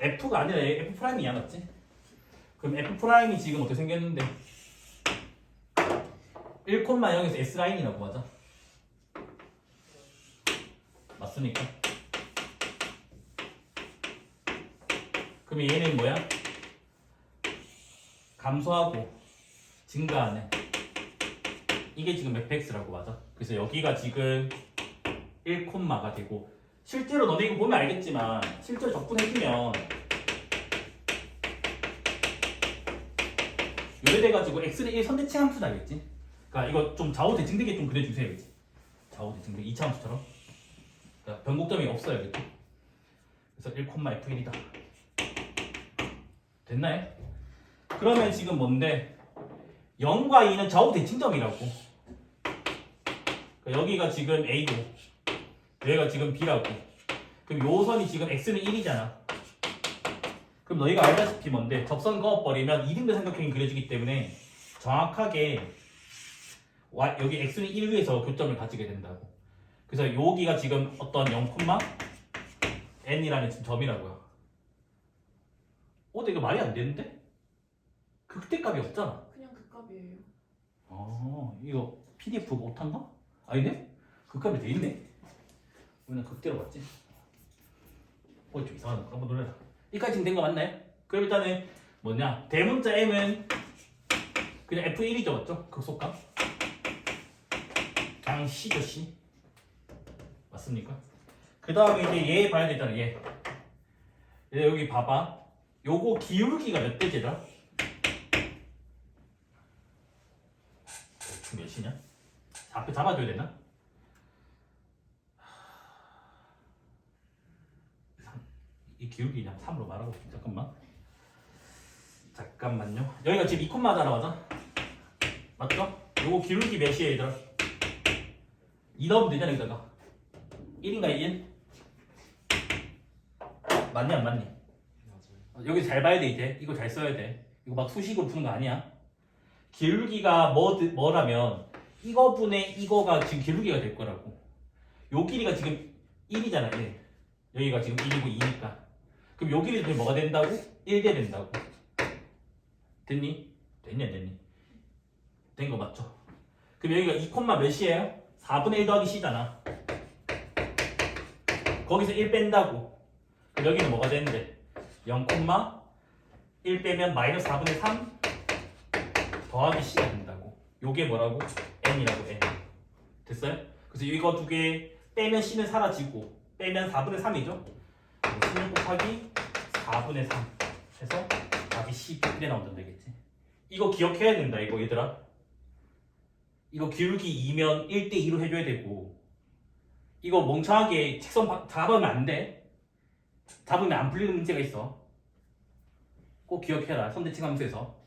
F가 아니라 F 프라임이야 맞지? 그럼 F 프라임이 지금 어떻게 생겼는데 1,0에서 S 라인이라고 하자 맞습니까? 그럼 얘는 뭐야? 감소하고 증가하는 이게 지금 fx라고 맞아. 그래서 여기가 지금 1콤마가 되고 실제로 너네 이거 보면 알겠지만 실제로 적분해주면 요래 돼가지고 x는 1 선대칭 함수 나겠지? 그러니까 이거 좀 좌우 대칭되게 좀 그려주세요, 그지? 좌우 대칭되게 2차 함수처럼. 그러니까 변곡점이 없어요, 그지? 그래서 1,f1이다. 됐나요? 그러면 지금 뭔데? 0과 2는 좌우 대칭점이라고. 그러니까 여기가 지금 A고, 여기가 지금 B라고. 그럼 요 선이 지금 X는 1이잖아. 그럼 너희가 알다시피 뭔데? 접선 그어버리면 이등변 삼각형이 그려지기 때문에 정확하게 Y, 여기 X는 1 위에서 교점을 가지게 된다고. 그래서 여기가 지금 어떤 0, n이라는 지금 점이라고요. 어, 근데 이거 말이 안 되는데? 극대값이 없잖아. 그냥 그 값이에요. 아, 이거 PDF 못한가? 아니네? 극값이 돼 있네. 우리는 극대로 봤지? 어, 좀 이상하다. 한번 놀래라. 이까지 지금 된거 맞나요? 그럼 일단은 뭐냐? 대문자 M은 그냥 F1이죠, 맞죠? 극속값. 그냥 C죠, C. 맞습니까? 그 다음에 이제 얘 봐야 되잖아, 얘. 얘 여기 봐봐. 요거 기울기가 몇 대제다? 몇이냐? 앞에 잡아줘야 되나? 이 기울기 그냥 3으로 말하고 잠깐만 잠깐만요 여기가 지금 2콤마잖아 맞아? 맞죠? 요거 기울기 몇이에요 얘들아? 2 넣으면 되잖아 여기다가 1인가 1? 맞니 안 맞니? 맞아요. 여기 잘 봐야 돼 이제 이거 잘 써야 돼 이거 막 수식으로 푸는 거 아니야 기울기가 뭐, 뭐라면 이거 분의 이거가 지금 기울기가 될 거라고 요 길이가 지금 1이잖아 1 여기가 지금 1이고 2니까 그럼 요 길이 뭐가 된다고? 1대 된다고 됐니? 안 됐니? 된 거 맞죠? 그럼 여기가 2 콤마 몇이에요? 4분의 1 더하기 c잖아 거기서 1 뺀다고 그럼 여기는 뭐가 되는데 0 콤마 1 빼면 마이너스 4분의 3 더하기 c가 된다고. 요게 뭐라고? n이라고 n. 됐어요? 그래서 이거 두 개 빼면 c는 사라지고 빼면 4분의 3이죠? 10는 곱하기 4분의 3 해서 답이 c 이래 나온다면 되겠지. 이거 기억해야 된다 이거 얘들아. 이거 기울기 2면 1대2로 해줘야 되고 이거 멍청하게 바- 잡으면 안 돼. 잡으면 안 풀리는 문제가 있어. 꼭 기억해라. 선대칭 함수에서.